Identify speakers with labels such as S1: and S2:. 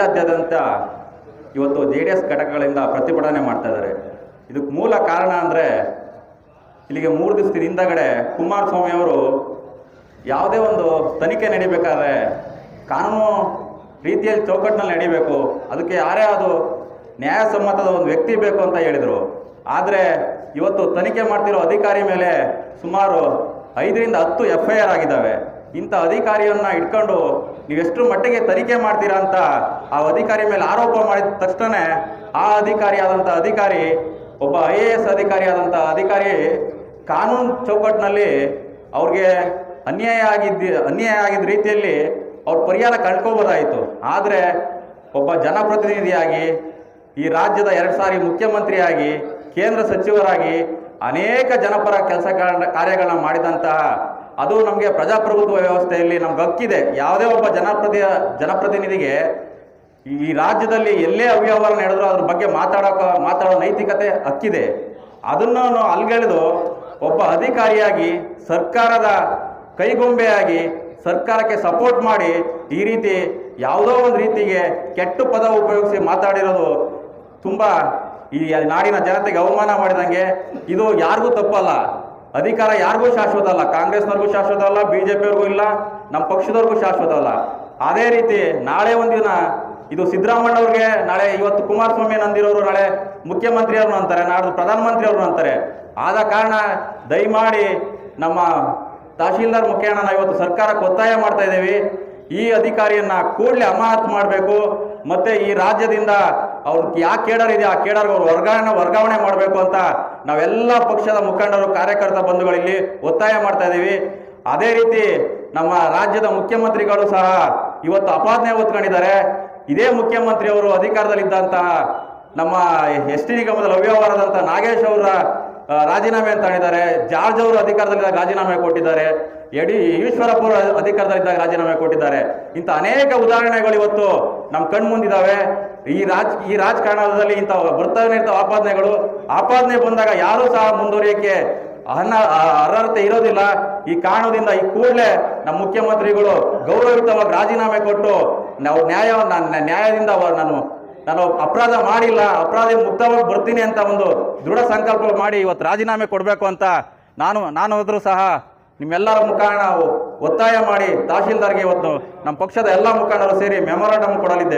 S1: ರಾಜ್ಯಾದ್ಯಂತ ಇವತ್ತು J D S ಘಟಕಗಳಿಂದ ಪ್ರತಿಭಟನೆ ಮಾಡ್ತಾ ಇದ್ದಾರೆ. ಇದಕ್ಕೆ ಮೂಲ ಕಾರಣ ಅಂದರೆ ಇಲ್ಲಿಗೆ ಮೂರು ದಿವಸದ ಹಿಂದಗಡೆ ಕುಮಾರಸ್ವಾಮಿ ಅವರು ಯಾವುದೇ ಒಂದು ತನಿಖೆ ನಡಿಬೇಕಾದ್ರೆ ಕಾನೂನು ರೀತಿಯಲ್ಲಿ ಚೌಕಟ್ಟಿನಲ್ಲಿ ನಡಿಬೇಕು. ಅದಕ್ಕೆ ಯಾರೇ ಅದು ನ್ಯಾಯಸಮ್ಮತದ ಒಂದು ವ್ಯಕ್ತಿ ಬೇಕು ಅಂತ ಹೇಳಿದರು. ಆದರೆ ಇವತ್ತು ತನಿಖೆ ಮಾಡ್ತಿರೋ ಅಧಿಕಾರಿ ಮೇಲೆ ಸುಮಾರು ಐದರಿಂದ ಹತ್ತು ಎಫ್ ಐ ಆರ್ ಆಗಿದ್ದಾವೆ. ಇಂಥ ಅಧಿಕಾರಿಯನ್ನ ಇಟ್ಕೊಂಡು ನೀವೆಷ್ಟು ಮಟ್ಟಿಗೆ ತನಿಖೆ ಮಾಡ್ತೀರಾ ಅಂತ ಆ ಅಧಿಕಾರಿ ಮೇಲೆ ಆರೋಪ ಮಾಡಿದ ತಕ್ಷಣ ಆ ಅಧಿಕಾರಿ ಆದಂಥ ಅಧಿಕಾರಿ, ಒಬ್ಬ ಐ ಎ ಎಸ್ ಅಧಿಕಾರಿ ಆದಂಥ ಅಧಿಕಾರಿ ಕಾನೂನು ಚೌಕಟ್ಟಿನಲ್ಲಿ ಅವ್ರಿಗೆ ಅನ್ಯಾಯ ಆಗಿದ್ದ ಅನ್ಯಾಯ ಆಗಿದ್ದ ರೀತಿಯಲ್ಲಿ ಅವ್ರ ಪರಿಹಾರ ಕಂಡ್ಕೋಬೋದಾಯಿತು. ಆದರೆ ಒಬ್ಬ ಜನಪ್ರತಿನಿಧಿಯಾಗಿ ಈ ರಾಜ್ಯದ ಎರಡು ಸಾರಿ ಮುಖ್ಯಮಂತ್ರಿಯಾಗಿ, ಕೇಂದ್ರ ಸಚಿವರಾಗಿ ಅನೇಕ ಜನಪರ ಕೆಲಸ ಕಾರ್ಯಗಳನ್ನ ಮಾಡಿದಂತಹ ಅದು ನಮಗೆ ಪ್ರಜಾಪ್ರಭುತ್ವ ವ್ಯವಸ್ಥೆಯಲ್ಲಿ ನಮ್ಗೆ ಹಕ್ಕಿದೆ. ಯಾವುದೇ ಒಬ್ಬ ಜನಪ್ರತಿ, ಜನಪ್ರತಿನಿಧಿಗೆ ಈ ರಾಜ್ಯದಲ್ಲಿ ಎಲ್ಲೇ ಅವ್ಯವಹಾರ ನಡೆದ್ರು ಅದ್ರ ಬಗ್ಗೆ ಮಾತಾಡೋಕ, ಮಾತಾಡೋ ನೈತಿಕತೆ ಹಕ್ಕಿದೆ. ಅದನ್ನು ಅಲ್ಗೆಳೆದು ಒಬ್ಬ ಅಧಿಕಾರಿಯಾಗಿ, ಸರ್ಕಾರದ ಕೈಗೊಂಬೆಯಾಗಿ, ಸರ್ಕಾರಕ್ಕೆ ಸಪೋರ್ಟ್ ಮಾಡಿ ಈ ರೀತಿ ಯಾವುದೋ ಒಂದು ರೀತಿಗೆ ಕೆಟ್ಟ ಪದ ಉಪಯೋಗಿಸಿ ಮಾತಾಡಿರೋದು ತುಂಬ ಈ ನಾಡಿನ ಜನತೆಗೆ ಅವಮಾನ ಮಾಡಿದಂಗೆ ಇದು ಯಾರಿಗೂ ತಪ್ಪಲ್ಲ. ಅಧಿಕಾರ ಯಾರಿಗೂ ಶಾಶ್ವತ ಅಲ್ಲ. ಕಾಂಗ್ರೆಸ್ನವ್ರಿಗೂ ಶಾಶ್ವತ ಅಲ್ಲ ಬಿ ಜೆ ಪಿಯವ್ರಿಗೂ ಇಲ್ಲ, ನಮ್ಮ ಪಕ್ಷದವ್ರಿಗೂ ಶಾಶ್ವತ ಅಲ್ಲ. ಅದೇ ರೀತಿ ನಾಳೆ ಒಂದಿನ ಇದು ಸಿದ್ದರಾಮಣ್ಣವ್ರಿಗೆ ನಾಳೆ ಇವತ್ತು ಕುಮಾರಸ್ವಾಮಿ ನಂದಿರೋರು ನಾಳೆ ಮುಖ್ಯಮಂತ್ರಿ ಅವರು ಅಂತಾರೆ, ನಾಡ್ದು ಪ್ರಧಾನಮಂತ್ರಿ ಅವರು ಅಂತಾರೆ. ಆದ ಕಾರಣ ದಯಮಾಡಿ ನಮ್ಮ ತಹಶೀಲ್ದಾರ್ ಮುಖೇನ ಇವತ್ತು ಸರ್ಕಾರಕ್ಕೆ ಒತ್ತಾಯ ಮಾಡ್ತಾ ಇದ್ದೀವಿ. ಈ ಅಧಿಕಾರಿಯನ್ನ ಕೂಡಲೇ ಅಮಾನತು ಮಾಡಬೇಕು. ಮತ್ತೆ ಈ ರಾಜ್ಯದಿಂದ ಅವ್ರಿಗೆ ಯಾವ ಕೇಡರ್ ಇದೆ, ಆ ಕೇಡರ್ ಅವ್ರು ವರ್ಗಾವಣೆ ವರ್ಗಾವಣೆ ಮಾಡಬೇಕು ಅಂತ ನಾವೆಲ್ಲ ಪಕ್ಷದ ಮುಖಂಡರು, ಕಾರ್ಯಕರ್ತ ಬಂಧುಗಳಲ್ಲಿ ಒತ್ತಾಯ ಮಾಡ್ತಾ ಇದ್ದೀವಿ ಅದೇ ರೀತಿ ನಮ್ಮ ರಾಜ್ಯದ ಮುಖ್ಯಮಂತ್ರಿಗಳು ಸಹ ಇವತ್ತು ಅಪಾದನೆ ಹೊತ್ಕೊಂಡಿದ್ದಾರೆ. ಇದೇ ಮುಖ್ಯಮಂತ್ರಿಯವರು ಅಧಿಕಾರದಲ್ಲಿದ್ದಂತಹ ನಮ್ಮ ಎಸ್ ಟಿ ನಿಗಮದ ಅವ್ಯವಹಾರದಂತಹ ನಾಗೇಶ್ ಅವರ ರಾಜೀನಾಮೆ ಅಂತ ಹೇಳಿದ್ದಾರೆ. ಜಾರ್ಜ್ ಅವರು ಅಧಿಕಾರದಲ್ಲಿದ್ದಾಗ ರಾಜೀನಾಮೆ ಕೊಟ್ಟಿದ್ದಾರೆ. ಯಡಿ ಈಶ್ವರಪ್ಪ ಅವರು ಅಧಿಕಾರದಲ್ಲಿದ್ದಾಗ ರಾಜೀನಾಮೆ ಕೊಟ್ಟಿದ್ದಾರೆ. ಇಂಥ ಅನೇಕ ಉದಾಹರಣೆಗಳು ಇವತ್ತು ನಮ್ಮ ಕಣ್ಮುಂದಿದ್ದಾವೆ ಈ ರಾಜ್, ಈ ರಾಜಕಾರಣದಲ್ಲಿ ಇಂಥ ಬರ್ತಾನೆ ಇರ್ತಾವ ಆಪಾದನೆಗಳು. ಆಪಾದನೆ ಬಂದಾಗ ಯಾರೂ ಸಹ ಮುಂದುವರಿಯಕ್ಕೆ ಅನ್ನ ಅರ್ಹತೆ ಇರೋದಿಲ್ಲ. ಈ ಕಾರಣದಿಂದ ಈ ಕೂಡಲೇ ನಮ್ಮ ಮುಖ್ಯಮಂತ್ರಿಗಳು ಗೌರವಯುತವಾಗಿ ರಾಜೀನಾಮೆ ಕೊಟ್ಟು ನಾವು ನ್ಯಾಯ ನ್ಯಾಯದಿಂದ ನಾನು ನಾನು ಅಪರಾಧ ಮಾಡಿಲ್ಲ, ಅಪರಾಧ ಮುಕ್ತವಾಗಿ ಬರ್ತೀನಿ ಅಂತ ಒಂದು ದೃಢ ಸಂಕಲ್ಪ ಮಾಡಿ ಇವತ್ತು ರಾಜೀನಾಮೆ ಕೊಡಬೇಕು ಅಂತ ನಾನು ನಾನು ಹೋದರೂ ಸಹ ನಿಮ್ಮೆಲ್ಲರ ಮುಖಾಂತರ ಒತ್ತಾಯ ಮಾಡಿ ತಹಶೀಲ್ದಾರ್ಗೆ ಇವತ್ತು ನಮ್ಮ ಪಕ್ಷದ ಎಲ್ಲ ಮುಖಂಡರು ಸೇರಿ ಮೆಮೊರಾಂಡಮ್ ಕೊಡಲಿದ್ದೇವೆ.